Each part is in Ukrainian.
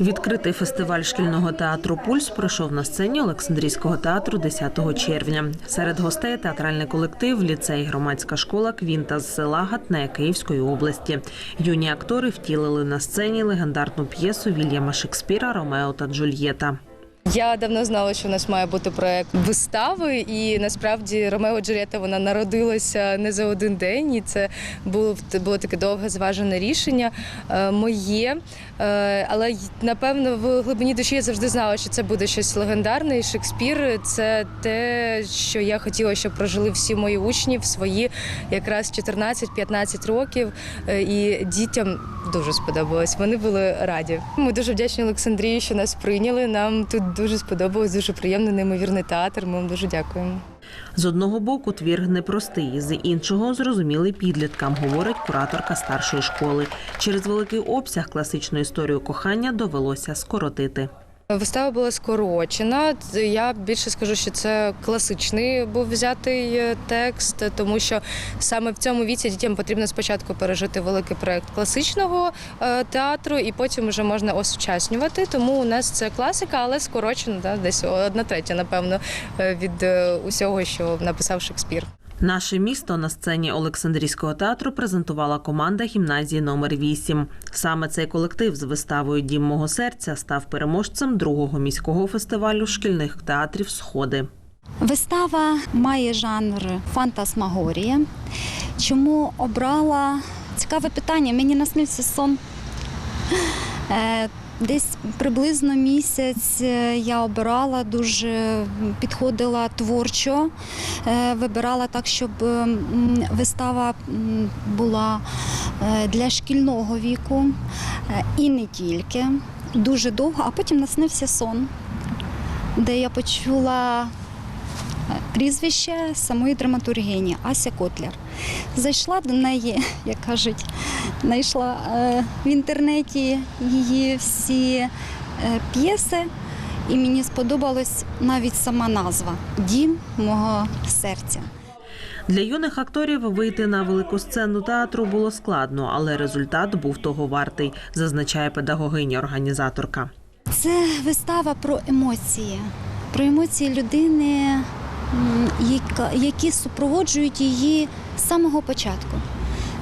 Відкритий фестиваль шкільного театру Пульс пройшов на сцені Олександрійського театру 10 червня. Серед гостей театральний колектив, ліцей, громадська школа Квінта з села Гатне Київської області. Юні актори втілили на сцені легендарну п'єсу Вільяма Шекспіра Ромео та Джульєта. Я давно знала, що у нас має бути проект вистави, і насправді Ромео Джульєта вона народилася не за один день, і це було було таке довге зважене рішення е, моє. Е, але напевно в глибині душі я завжди знала, що це буде щось легендарне. І Шекспір це те, що я хотіла, щоб прожили всі мої учні в свої якраз 14-15 років. Е, І дітям дуже сподобалось. Вони були раді. Ми дуже вдячні Олександрії, що нас прийняли. Нам тут дуже сподобалось, дуже приємний, неймовірний театр. Ми вам дуже дякуємо. З одного боку твір непростий, з іншого зрозумілий підліткам, говорить кураторка старшої школи. Через великий обсяг класичну історію кохання довелося скоротити. Вистава була скорочена. Я більше скажу, що це класичний був взятий е, текст, тому що саме в цьому віці дітям потрібно спочатку пережити великий проект класичного е, театру, і потім вже можна осучаснювати. Тому у нас це класика, але скорочена, да, десь одна третя, напевно, е, від усього, що написав Шекспір. Наше місто на сцені Олександрійського театру презентувала команда гімназії номер 8 Саме цей колектив з виставою Дім мого серця став переможцем другого міського фестивалю шкільних театрів Сходи. Вистава має жанр фантасмагорія. Чому обрала цікаве питання? Мені наснився сон. Десь приблизно місяць е, я обирала, дуже підходила творчо, е, вибирала так, щоб вистава була е, для шкільного віку і не тільки. Дуже довго, а потім наснився сон, де я почула прізвище самої драматургині Ася Котляр. Зайшла до неї, як кажуть, знайшла е, в інтернеті її всі е, п'єси, і мені сподобалась навіть сама назва Дім мого серця. Для юних акторів вийти на велику сцену театру було складно, але результат був того вартий, зазначає педагогиня-організаторка. Це вистава про емоції, про емоції людини, які супроводжують її з самого початку,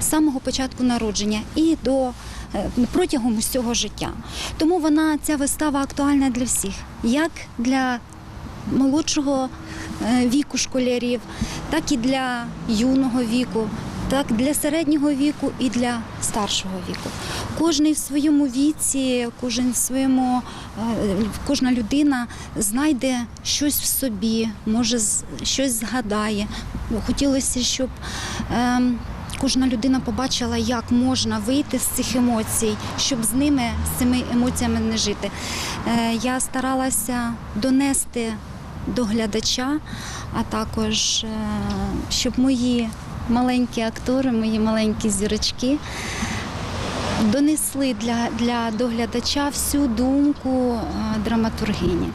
з самого початку народження і до е, протягом усього життя. Тому вона ця вистава актуальна для всіх, як для молодшого е, віку школярів, так і для юного віку, так для середнього віку і для старшого віку. Кожний в своєму віці, кожен в своєму, е, кожна людина знайде щось в собі, може щось згадає. Хотілося, щоб ем, кожна людина побачила, як можна вийти з цих емоцій, щоб з ними, з цими емоціями не жити. Е, Я старалася донести до глядача, а також е, щоб мої маленькі актори, мої маленькі зірочки донесли для, для доглядача всю думку е, драматургині.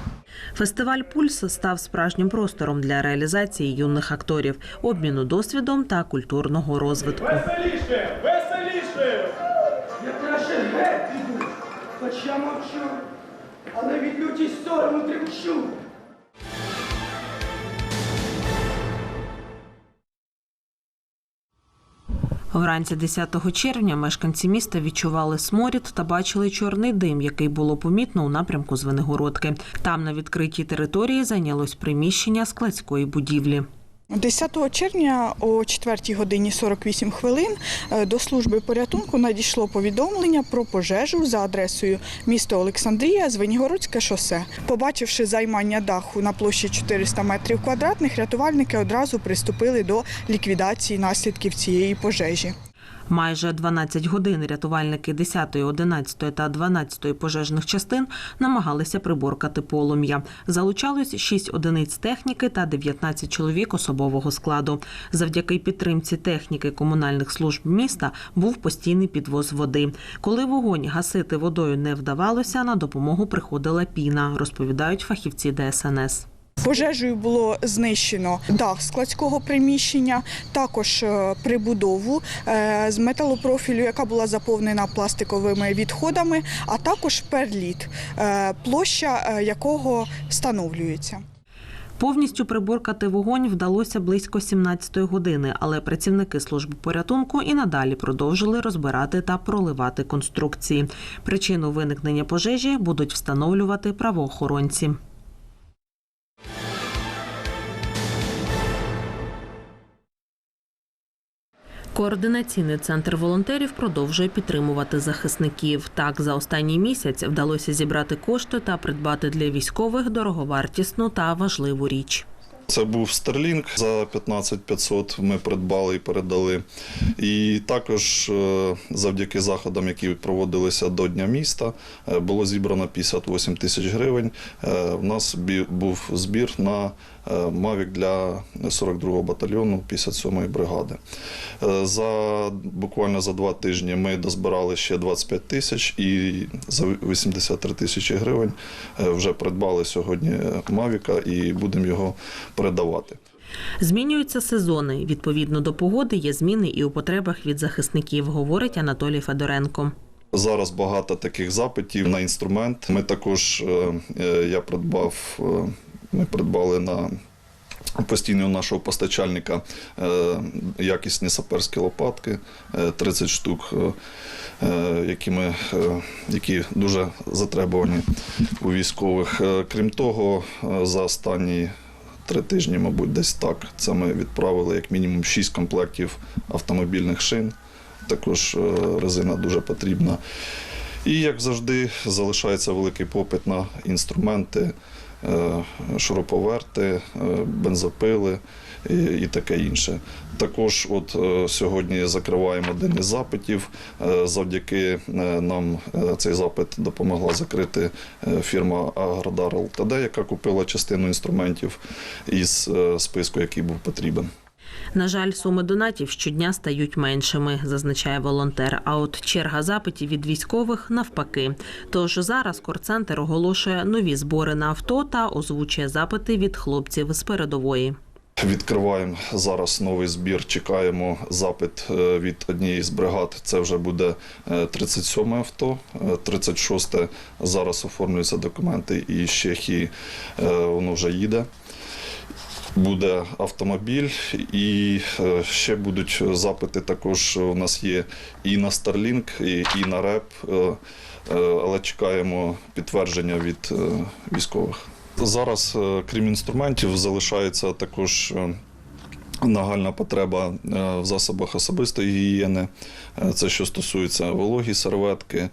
Фестиваль Пульс став справжнім простором для реалізації юних акторів, обміну досвідом та культурного розвитку. Веселіше! Веселіше! Я краще геть піду, хоч я мовчу, але від люті сорому тремчу. Вранці 10 червня мешканці міста відчували сморід та бачили чорний дим, який було помітно у напрямку Звенигородки. Там на відкритій території зайнялось приміщення складської будівлі. 10 червня о 4 годині 48 хвилин е, до служби порятунку надійшло повідомлення про пожежу за адресою місто Олександрія, Звенігородське шосе. Побачивши займання даху на площі 400 метрів квадратних, рятувальники одразу приступили до ліквідації наслідків цієї пожежі. Майже 12 годин рятувальники 10, 11 та 12 пожежних частин намагалися приборкати полум'я. Залучалось 6 одиниць техніки та 19 чоловік особового складу. Завдяки підтримці техніки комунальних служб міста був постійний підвоз води. Коли вогонь гасити водою не вдавалося, на допомогу приходила піна, розповідають фахівці ДСНС. Пожежею було знищено дах складського приміщення, також е, прибудову е, з металопрофілю, яка була заповнена пластиковими відходами, а також перліт, е, площа якого встановлюється. Повністю приборкати вогонь вдалося близько 17-ї години, але працівники служби порятунку і надалі продовжили розбирати та проливати конструкції. Причину виникнення пожежі будуть встановлювати правоохоронці. Координаційний центр волонтерів продовжує підтримувати захисників. Так, за останній місяць вдалося зібрати кошти та придбати для військових дороговартісну та важливу річ. Це був Starlink за 15 500 ми придбали і передали. І також е, завдяки заходам, які проводилися до Дня міста, е, було зібрано 58 тисяч гривень. Е, У нас був збір на е, Мавік для 42-го батальйону 57-ї бригади. Е, За буквально за два тижні ми дозбирали ще 25 тисяч і за 83 тисячі гривень е, вже придбали сьогодні Мавіка і будемо його передавати. Змінюються сезони. Відповідно до погоди є зміни і у потребах від захисників, говорить Анатолій Федоренко. Зараз багато таких запитів на інструмент. Ми також е, е, я придбав. е, Ми придбали на постійного нашого постачальника якісні саперські лопатки, е, 30 штук, які, ми, які дуже затребувані у військових. Крім того, за останні три тижні, мабуть, десь так. Це ми відправили як мінімум 6 комплектів автомобільних шин. Також е, резина дуже потрібна. І, як завжди, залишається великий попит на інструменти, е, шуруповерти, е, бензопили і, таке інше. Також от е, сьогодні закриваємо день із запитів. Е, Завдяки е, нам цей запит допомогла закрити фірма Агродар ЛТД, яка купила частину інструментів із списку, який був потрібен. На жаль, суми донатів щодня стають меншими, зазначає волонтер. А от черга запитів від військових навпаки. Тож зараз корцентр оголошує нові збори на авто та озвучує запити від хлопців з передової. Відкриваємо зараз новий збір. Чекаємо запит е, від однієї з бригад. Це вже буде 37 авто, Е, 36 зараз оформлюються документи і з Чехії е, воно вже їде. Буде автомобіль, і е, ще будуть запити. Також у нас є і на Starlink, і, на РЕП, е, е, але чекаємо підтвердження від е, військових. Зараз, е, крім інструментів, залишається також. е, Нагальна потреба е, в засобах особистої гігієни. Це що стосується вологі серветки,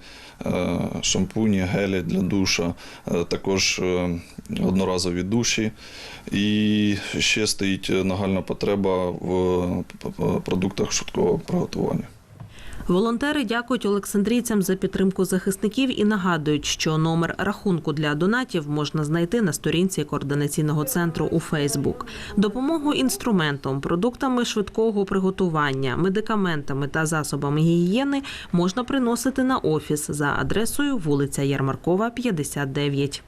шампуні, гелі для душа, також одноразові душі. І ще стоїть нагальна потреба в продуктах швидкого приготування. Волонтери дякують олександрійцям за підтримку захисників і нагадують, що номер рахунку для донатів можна знайти на сторінці координаційного центру у Фейсбук. Допомогу інструментом, продуктами швидкого приготування, медикаментами та засобами гігієни можна приносити на офіс за адресою вулиця Ярмаркова, 59.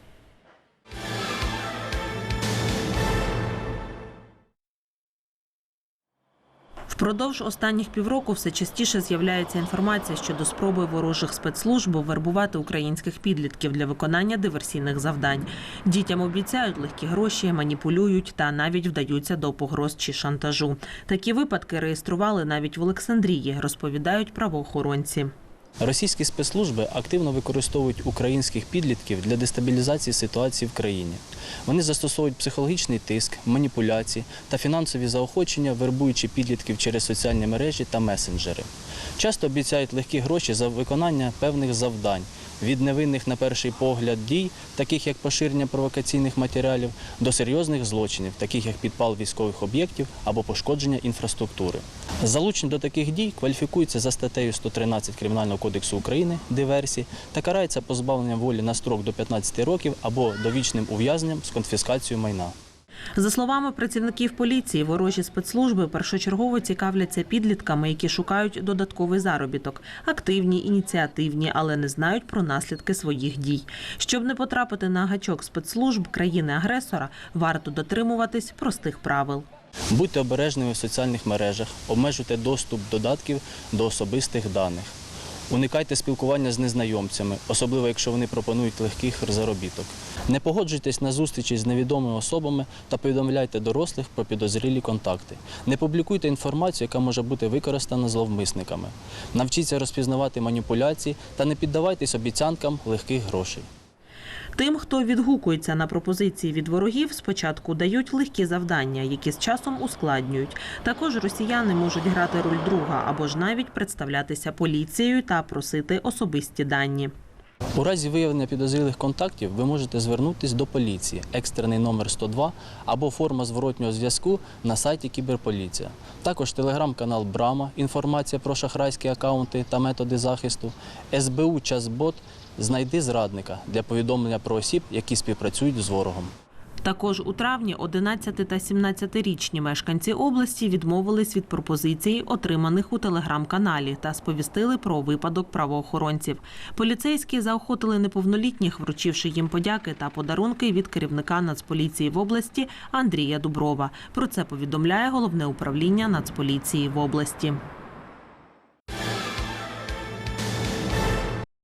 Впродовж останніх півроку все частіше з'являється інформація щодо спроби ворожих спецслужб вербувати українських підлітків для виконання диверсійних завдань. Дітям обіцяють легкі гроші, маніпулюють та навіть вдаються до погроз чи шантажу. Такі випадки реєстрували навіть в Олександрії, розповідають правоохоронці. Російські спецслужби активно використовують українських підлітків для дестабілізації ситуації в країні. Вони застосовують психологічний тиск, маніпуляції та фінансові заохочення, вербуючи підлітків через соціальні мережі та месенджери. Часто обіцяють легкі гроші за виконання певних завдань від невинних на перший погляд дій, таких як поширення провокаційних матеріалів, до серйозних злочинів, таких як підпал військових об'єктів або пошкодження інфраструктури. Залучені до таких дій кваліфікуються за статтею 113 Кримінального кодексу України диверсії та карається позбавленням волі на строк до 15 років або довічним ув'язненням з конфіскацією майна. За словами працівників поліції, ворожі спецслужби першочергово цікавляться підлітками, які шукають додатковий заробіток, активні, ініціативні, але не знають про наслідки своїх дій. Щоб не потрапити на гачок спецслужб країни-агресора, варто дотримуватись простих правил. Будьте обережними в соціальних мережах, обмежуйте доступ додатків до особистих даних. Уникайте спілкування з незнайомцями, особливо якщо вони пропонують легких заробіток. Не погоджуйтесь на зустрічі з невідомими особами та повідомляйте дорослих про підозрілі контакти. Не публікуйте інформацію, яка може бути використана зловмисниками. Навчіться розпізнавати маніпуляції та не піддавайтесь обіцянкам легких грошей. Тим, хто відгукується на пропозиції від ворогів, спочатку дають легкі завдання, які з часом ускладнюють. Також росіяни можуть грати роль друга або ж навіть представлятися поліцією та просити особисті дані. У разі виявлення підозрілих контактів ви можете звернутися до поліції, екстрений номер 102 або форма зворотнього зв'язку на сайті Кіберполіція. Також телеграм-канал Брама, інформація про шахрайські акаунти та методи захисту, СБУ Часбот Знайди зрадника для повідомлення про осіб, які співпрацюють з ворогом. Також у травні 11 та 17-річні мешканці області відмовились від пропозицій, отриманих у телеграм-каналі, та сповістили про випадок правоохоронців. Поліцейські заохотили неповнолітніх, вручивши їм подяки та подарунки від керівника Нацполіції в області Андрія Дуброва. Про це повідомляє головне управління Нацполіції в області.